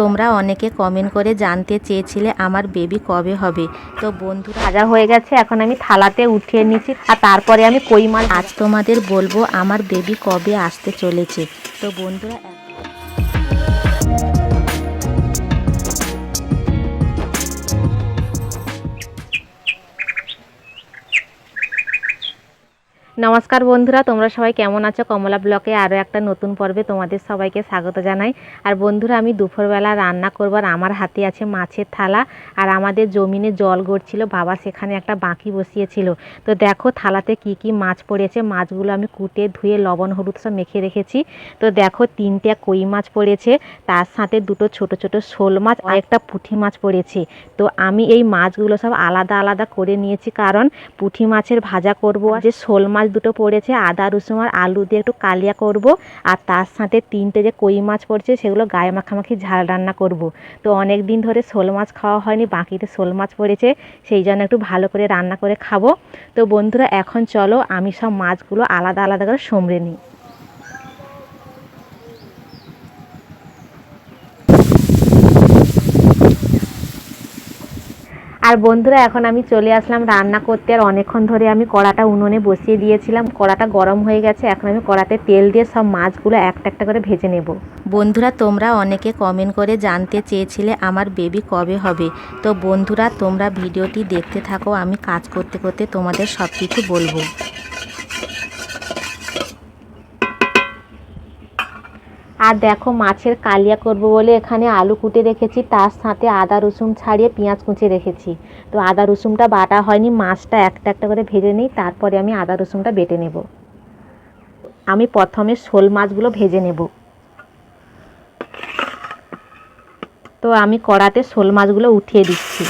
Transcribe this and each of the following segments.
তোমরা অনেকে কমেন্ট করে জানতে চেয়েছিলে আমার বেবি কবে হবে। তো বন্ধু ভাজা হয়ে গেছে এখন আমি থালাতে উঠিয়ে নিচ্ছি আর তারপরে আমি কই মাছ আজ তোমাদের বলব আমার বেবি কবে আসতে চলেছে। তো বন্ধুরা নমস্কার বন্ধুরা, তোমরা সবাই কেমন আছো? কমলা ব্লকে আরও একটা নতুন পর্বে তোমাদের সবাইকে স্বাগত জানাই। আর বন্ধুরা, আমি দুপুরবেলা রান্না করবার আমার হাতে আছে মাছের থালা আর আমাদের জমিনে জল গড়ছিল, বাবা সেখানে একটা বাঁকি বসিয়েছিল। তো দেখো থালাতে কি কি মাছ পড়েছে, মাছগুলো আমি কুটে ধুয়ে লবণ, হলুদ সব মেখে রেখেছি। তো দেখো তিনটে কই মাছ পড়েছে, তার সাথে দুটো ছোট ছোট শোল মাছ আর একটা পুঁটি মাছ পড়েছে। তো আমি এই মাছগুলো সব আলাদা আলাদা করে নিয়েছি, কারণ পুঁটি মাছের ভাজা করব যে শোল মাছ দুটো পড়েছে, আদা, রসুন আর আলু দিয়ে একটু কালিয়া করব। আর তার সাথে তিনটে যে কই মাছ পড়ছে, সেগুলো গায়ে মাখামাখি ঝাল রান্না করব। তো অনেক দিন ধরে শোল মাছ খাওয়া হয়নি, বাকিতে শোল মাছ পড়েছে, সেই জন্য একটু ভালো করে রান্না করে খাব। তো বন্ধুরা, এখন চলো আমি সব মাছগুলো আলাদা আলাদা করে সমড়ে নিই। আর বন্ধুরা, এখন আমি চলে আসলাম রান্না করতে। আর অনেকক্ষণ ধরে আমি কড়াটা উনুনে বসিয়ে দিয়েছিলাম। কড়াটা গরম হয়ে গেছে। এখন আমি কড়াতে তেল দিয়ে সব মাছগুলো একটা একটা করে ভেজে নেব। বন্ধুরা, তোমরা অনেকে কমেন্ট করে জানতে চেয়েছিলে আমার বেবি কবে হবে। তো বন্ধুরা, তোমরা ভিডিওটি দেখতে থাকো। আমি কাজ করতে করতে তোমাদের সব কিছু বলব। আর দেখো মাছের কালিয়া করব বলে এখানে আলু কুটে রেখেছি, তার সাথে আদা, রসুন ছাড়িয়ে পেঁয়াজ কুচে রেখেছি। তো আদা, রসুনটা বাটা হয়নি, মাছটা একটা একটা করে ভেজে নিই, তারপরে আমি আদা, রসুনটা বেটে নেব। আমি প্রথমে শোল মাছগুলো ভেজে নেব। তো আমি কড়াতে শোল মাছগুলো উঠিয়ে দিচ্ছি।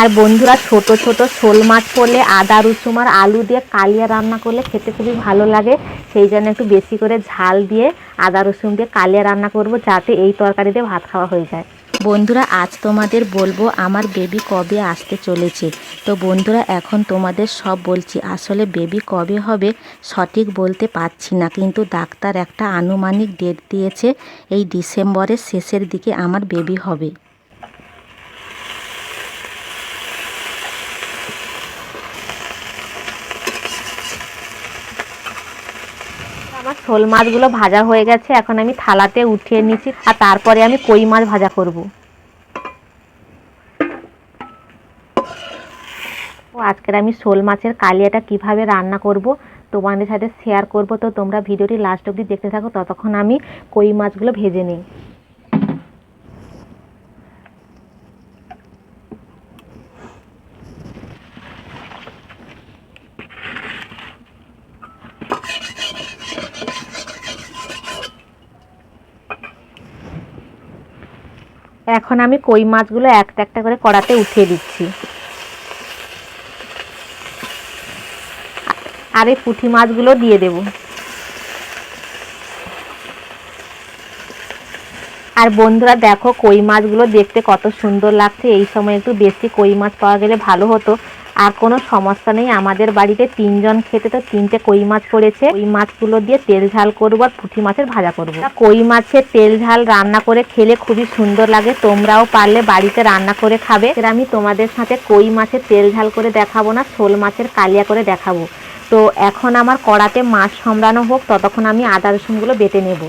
আর বন্ধুরা ছোট ছোট শোল মাছ পড়লে আদা, রসুন আর আলু দিয়ে কালিয়া রান্না করলে খেতে খুবই ভালো লাগে। সেই জন্য একটু বেশি করে ঝাল দিয়ে আদা, রসুন দিয়ে কালিয়া রান্না করব যাতে এই তরকারি দিয়ে ভাত খাওয়া হয়ে যায়। বন্ধুরা, আজ তোমাদের বলব আমার বেবি কবে আসতে চলেছে। তো বন্ধুরা, এখন তোমাদের সব বলছি, আসলে বেবি কবে হবে সঠিক বলতে পারছি না, কিন্তু ডাক্তার একটা আনুমানিক ডেট দিয়েছে, এই ডিসেম্বরের শেষের দিকে আমার বেবি হবে আমার শোল মাছগুলো ভাজা হয়ে গেছে, এখন আমি থালাতে উঠিয়ে নিচ্ছি আর তারপরে আমি কই মাছ ভাজা করব। ও আজকের আমি শোল মাছের কালিয়াটা কীভাবে রান্না করব তোমাদের সাথে শেয়ার করব। তো তোমরা ভিডিওটি লাস্ট অবধি দেখতে থাকো, ততক্ষণ আমি কই মাছগুলো ভেজে নিই। এখন আমি কই মাছগুলো একটা একটা করে কড়াতে উঠিয়ে দিচ্ছি। আর এই পুঁটি মাছগুলো দিয়ে দেব। আর বন্ধুরা দেখো কই মাছগুলো দেখতে কত সুন্দর লাগছে। এই সময় একটু বেশি কই মাছ পাওয়া গেলে ভালো হতো। আর কোনো সমস্যা নেই। আমাদের বাড়িতে তিনজন খেতে তো তিনটে কই মাছ পড়েছে। ওই মাছগুলো দিয়ে তেল ঝাল করব আর পুঁটি মাছের ভাজা করব। কই মাছের তেল ঝাল রান্না করে খেলে খুবই সুন্দর লাগে। তোমরাও পারলে বাড়িতে রান্না করে খাবে। এর আমি তোমাদের সাথে কই মাছের তেল ঝাল করে দেখাবো না, শোল মাছের কালিয়া করে দেখাবো। তো এখন আমার কড়াতে মাছ সম্রানো হোক, ততক্ষণ আমি আদা রসুনগুলো বেটে নেব।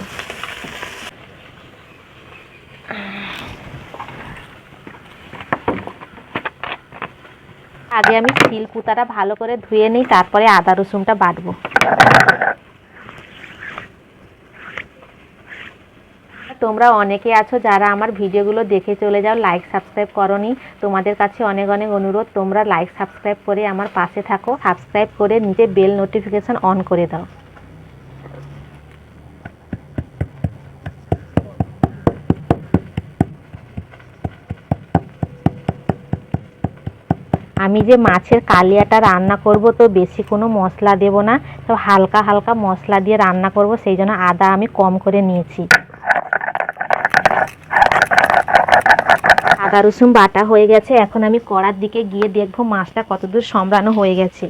আগে আমি শিল কুতাটা ভালো করে ধুয়ে নিই, তারপরে আদা রসুনটা বাটবো। তোমরা অনেকে আছো যারা আমার ভিডিওগুলো দেখে চলে যাও লাইক সাবস্ক্রাইব করনি। তোমাদের কাছে অনেক অনেক অনুরোধ, তোমরা লাইক সাবস্ক্রাইব করে আমার পাশে থাকো সাবস্ক্রাইব করে নিজে বেল নোটিফিকেশান অন করে দাও। আমি যে মাছের কালিয়াটা রান্না করব তো বেশি কোনো মশলা দেব না, তো হালকা হালকা মশলা দিয়ে রান্না করব, সেই জন্য আদা আমি কম করে নিয়েছি। আদা রসুন বাটা হয়ে গেছে, এখন আমি কড়ার দিকে গিয়ে দেখব মাছটা কতদূর সম্রানো হয়ে গেছে।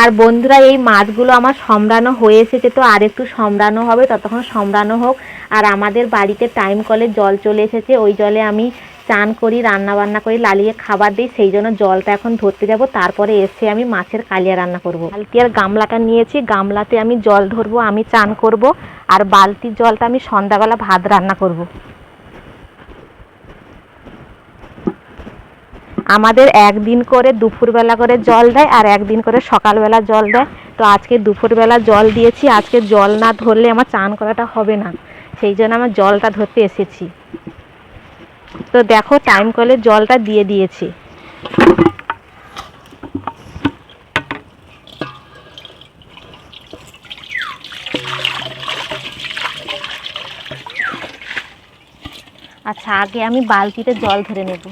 আর বন্ধুরা, এই মাছগুলো আমার সমরানো হয়ে এসেছে তো, আর একটু সমরানো হবে, ততক্ষণ সমরানো হোক। আর আমাদের বাড়িতে টাইম কলে জল চলে এসেছে, ওই জলে আমি চান করি, রান্না বান্না করি, লালিয়ে খাবার দিই, সেই জন্য জলটা এখন ধরতে যাব। তারপরে এসে আমি মাছের কালিয়া রান্না করব। বালতি আর গামলাটা নিয়েছি, গামলাতে আমি জল ধরবো, আমি চান করব, আর বালতির জলটা আমি সন্ধ্যাবেলা ভাত রান্না করব। আমাদের একদিন করে দুপুরবেলা করে জল দেয় আর একদিন করে সকালবেলা জল দেয়। তো আজকে দুপুরবেলা জল দিয়েছি, আজকে জল না ধরলে আমার চান করাটা হবে না। সেই জন্য আমার জলটা ধরতে এসেছি। তো দেখো টাইম কলে জলটা দিয়ে দিয়েছি। আচ্ছা আগে আমি বালতিতে জল ধরে নেব।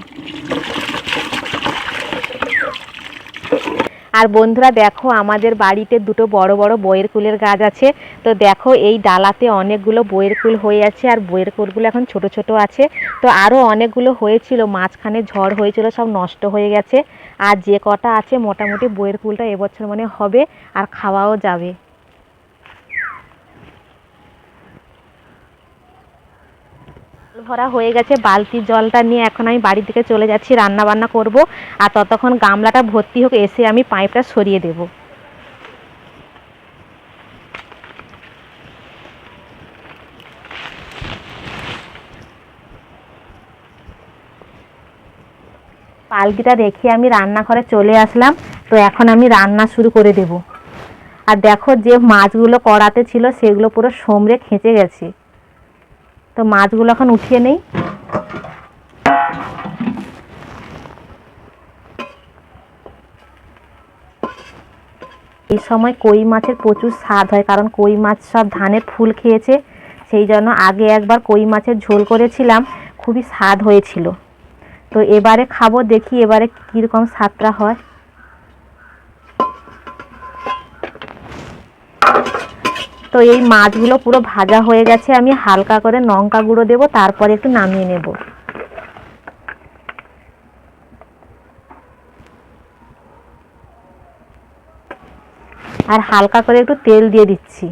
আর বন্ধুরা দেখো, আমাদের বাড়িতে দুটো বড় বড় বইয়ের কুলের গাছ আছে। তো দেখো, এই ডালাতে অনেকগুলো বইয়ের কুল হয়ে আছে আর বইয়ের কুলগুলো এখন ছোট ছোট আছে। তো আরও অনেকগুলো হয়েছিল, মাঝখানে ঝড় হয়েছিল, সব নষ্ট হয়ে গেছে। আর যে কটা আছে, মোটামুটি বইয়ের কুলটা এবছর মানে হবে আর খাওয়াও যাবে। ভরা হয়ে গেছে, বালতির জলটা নিয়ে এখন আমি বাড়ির দিকে চলে যাচ্ছি রান্না বান্না করব। আর ততক্ষণ গামলাটা ভর্তি হোক, এসে আমি পাইপটা সরিয়ে দেব। বালতিটা রেখে আমি রান্নাঘরে চলে আসলাম। তো এখন আমি রান্না শুরু করে দেব। আর দেখো যে মাছগুলো কড়াতে ছিল, সেগুলো পুরো সমড়ে খেঁচে গেছে। তো মাছগুলো এখন উঠিয়ে নেই। এই সময় কই মাছের প্রচুর স্বাদ হয়, কারণ কই মাছ সব ধানের ফুল খেয়েছে, সেই জন্য আগে একবার কই মাছের ঝোল করেছিলাম, খুবই স্বাদ হয়েছিল। তো এবারে খাব, দেখি এবারে কীরকম স্বাদটা হয়। তো এই মাছগুলো পুরো ভাজা হয়ে গেছে, আমি হালকা করে লঙ্কা গুঁড়ো দেবো, তারপরে একটু নামিয়ে নেব। আর হালকা করে একটু তেল দিয়ে দিচ্ছি।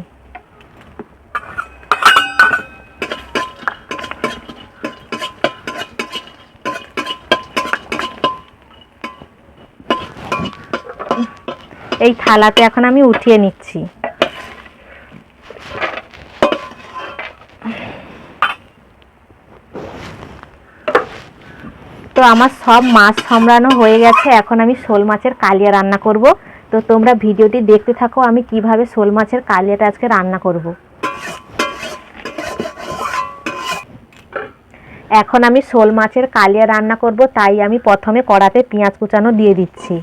এই থালাতে এখন আমি উঠিয়ে নিচ্ছি। তো আমার সব মাছ সামড়ানো হয়ে গেছে। এখন আমি শোল মাছের কালিয়া রান্না করব। তো তোমরা ভিডিওটি দেখতে থাকো, আমি কীভাবে শোল মাছের কালিয়াটা আজকে রান্না করব। এখন আমি শোল মাছের কালিয়া রান্না করব, তাই আমি প্রথমে কড়াতে পেঁয়াজ কুচানো দিয়ে দিচ্ছি।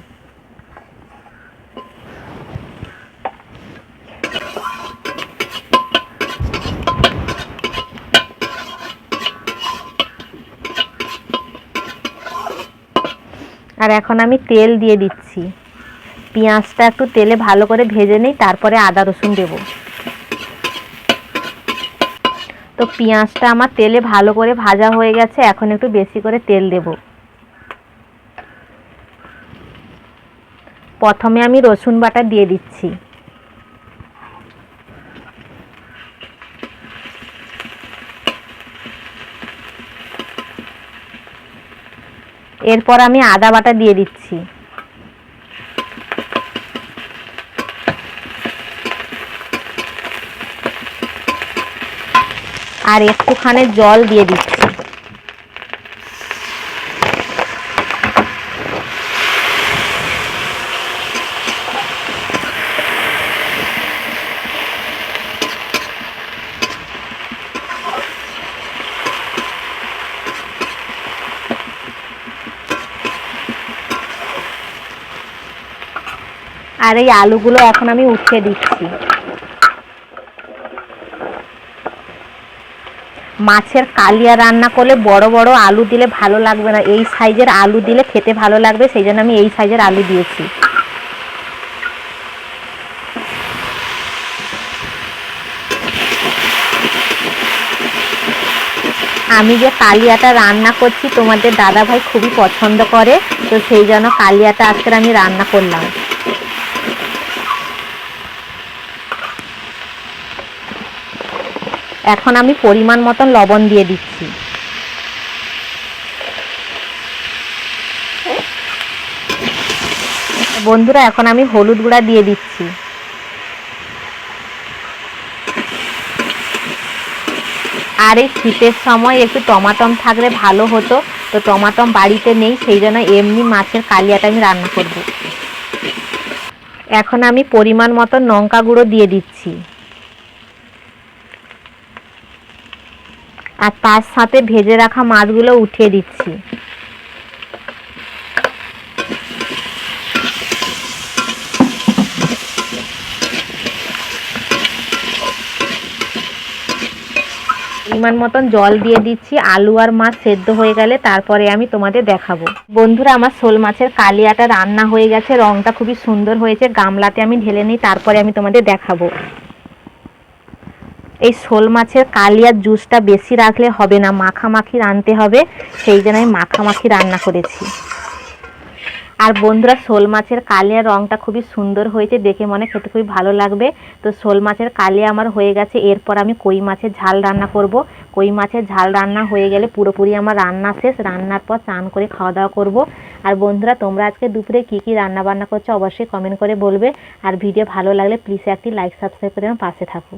আর এখন আমি তেল দিয়ে দিচ্ছি। পেঁয়াজটা একটু তেলে ভালো করে ভেজে নিই, তারপরে আদা রসুন দেব। তো পেঁয়াজটা আমার তেলে ভালো করে ভাজা হয়ে গেছে, এখন একটু বেশি করে তেল দেব। প্রথমে আমি রসুন বাটা দিয়ে দিচ্ছি। এরপর আমি আদা বাটা দিয়ে দিচ্ছি। আর একটুখানি জল দিয়ে দিচ্ছি। আর এই আলুগুলো এখন আমি উঠিয়ে দিচ্ছি। মাছের কালিয়া রান্না করলে বড় বড় আলু দিলে ভালো লাগবে না। এই সাইজের আলু দিলে খেতে ভালো লাগবে, সেই জন্য আমি এই সাইজের আলু দিয়েছি। আমি যে কালিয়াটা রান্না করছি, তোমাদের দাদা ভাই খুবই পছন্দ করে, তো সেই জন্য কালিয়াটা আজকে আমি রান্না করলাম। এখন আমি পরিমাণ মতন লবণ দিয়ে দিচ্ছি। বন্ধুরা, এখন আমি হলুদ গুঁড়া দিয়ে দিচ্ছি। আর এই শীতের সময় একটু টমাটম থাকলে ভালো হতো, তো টমাটম বাড়িতে নেই, সেই জন্য এমনি মাছের কালিয়াটা আমি রান্না করব। এখন আমি পরিমাণ মতো লঙ্কা গুঁড়ো দিয়ে দিচ্ছি। আর তার সাথে ভেজে রাখা মাছগুলো উঠিয়ে দিচ্ছি। পরিমাণ মতন জল দিয়ে দিচ্ছি, আলু আর মাছ সেদ্ধ হয়ে গেলে তারপরে আমি তোমাদের দেখাবো। বন্ধুরা, আমার শোল মাছের কালিয়াটা রান্না হয়ে গেছে, রংটা খুবই সুন্দর হয়েছে, গামলাতে আমি ঢেলে নিই, তারপরে আমি তোমাদের দেখাবো। এই শোল মাছের কালিয়ার জুসটা বেশি রাখলে হবে না, মাখামাখি রানতে হবে, সেই জন্য আমি মাখামাখি রান্না করেছি। আর বন্ধুরা, শোল মাছের কালিয়ার রংটা খুবই সুন্দর হয়েছে, দেখে মনে খেতে খুবই ভালো লাগবে। তো শোল মাছের কালিয়া আমার হয়ে গেছে, এরপর আমি কই মাছের ঝাল রান্না করব। কই মাছের ঝাল রান্না হয়ে গেলে পুরোপুরি আমার রান্না শেষ, রান্নার পর চান করে খাওয়া দাওয়া করব। আর বন্ধুরা, তোমরা আজকে দুপুরে কী কী রান্না বান্না করছ অবশ্যই কমেন্ট করে বলবে। আর ভিডিও ভালো লাগলে প্লিজ একটি লাইক, সাবস্ক্রাইব করে আমার পাশে থাকো।